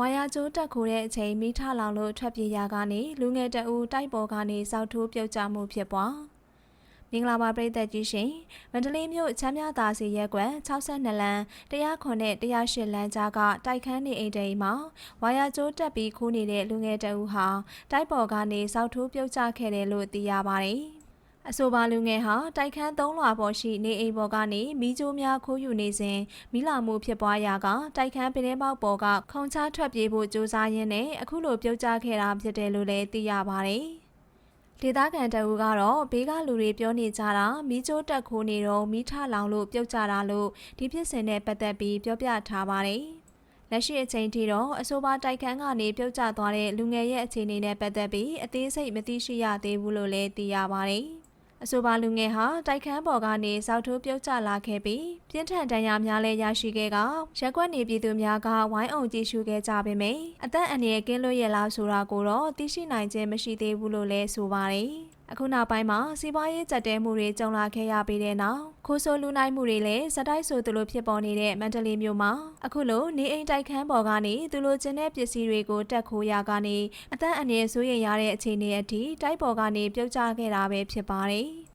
ဝါယာကျိုးတက်ခိုးတဲ့အချိန်မိထလောင်လို့ထွက်ပြေးရာကနေလူငယ်တအူတိုက်ပေါ်ကနေစောက်ထိုးပြုတ်ကျမှုဖြစ်ပွားမင်္ဂလာပါပရိသတ်ကြီးရှင်မန္တလေးမြို့ချမ်းမြသာစီရက်ကွယ်62လမ်း109နဲ့108လမ်းကြားကတိုက်ခန်းနေအိမ်တိမ်မှာဝါယာကျိုးတက်ပြီးခိုးနေတဲ့လူငယ်တအူဟာတိုက်ပေါ်ကနေစောက်ထိုးပြုတ်ကျခဲ့တယ်လို့သိရပါတယ် အဆိုပါလူငယ်ဟာတိုက်ခန်းသုံးလွှာပေါ်ရှိနေအိမ်ပေါ်ကနေမိကျိုးများခိုးယူနေစဉ်မိလာမှုဖြစ်ပွားရာကတိုက်ခန်းပင်ပေါက်ပေါ်ကခုံချထွက်ပြေးဖို့ကြိုးစားရင်းနဲ့အခုလိုပြုတ်ကျခဲ့တာဖြစ်တယ်လို့လည်းသိရပါတယ်။ဒေသခံတအူကတော့ဘေးကလူတွေပြောနေကြတာမိကျိုးတက်ခိုးနေတော့မိထလောင်လို့ပြုတ်ကျတာလို့ဒီဖြစ်စဉ်နဲ့ပတ်သက်ပြီးပြောပြထားပါတယ်။လက်ရှိအချိန်ထိတော့အဆိုပါတိုက်ခန်းကနေပြုတ်ကျသွားတဲ့လူငယ်ရဲ့အခြေအနေနဲ့ပတ်သက်ပြီးအသေးစိတ်မသိရှိရသေးဘူးလို့လည်းသိရပါတယ်။ အဆိုပါလူငယ်ဟာတိုက်ခန်းပေါ်ကနေစောက်ထိုးပြုတ်ကျလာခဲ့ပြီးပြင်းထန်ဒဏ်ရာများလည်းရရှိခဲ့ကရက်ကွက်နေပြည်သူများကဝိုင်းအောင်ကြည့်ရှုခဲ့ကြပေမယ့်အသက်အန္တရာယ်ကင်းလွတ်ရလားဆိုတာကိုတော့သိရှိနိုင်ခြင်းမရှိသေးဘူးလို့လည်းဆိုပါတယ်။ အခုနောက်ပိုင်းမှာစီးပွားရေးကြက်တဲမှုတွေကြုံလာခဲ့ရပြီးတဲ့နောက်ခိုးဆိုးလူနိုင်မှုတွေလည်းစတိုက်ဆိုသူလိုဖြစ်ပေါ်နေတဲ့မန္တလေးမြို့မှာအခုလိုနေအိမ်တိုက်ခန်းပေါ်ကနေသူလိုချင်တဲ့ပစ္စည်းတွေကိုတက်ခိုးရကနေအသက်အန္တရာယ်ဆိုးရင်ရတဲ့အခြေအနေအထိတိုက်ပေါ်ကနေပြုတ်ကျခဲ့တာပဲဖြစ်ပါတယ်။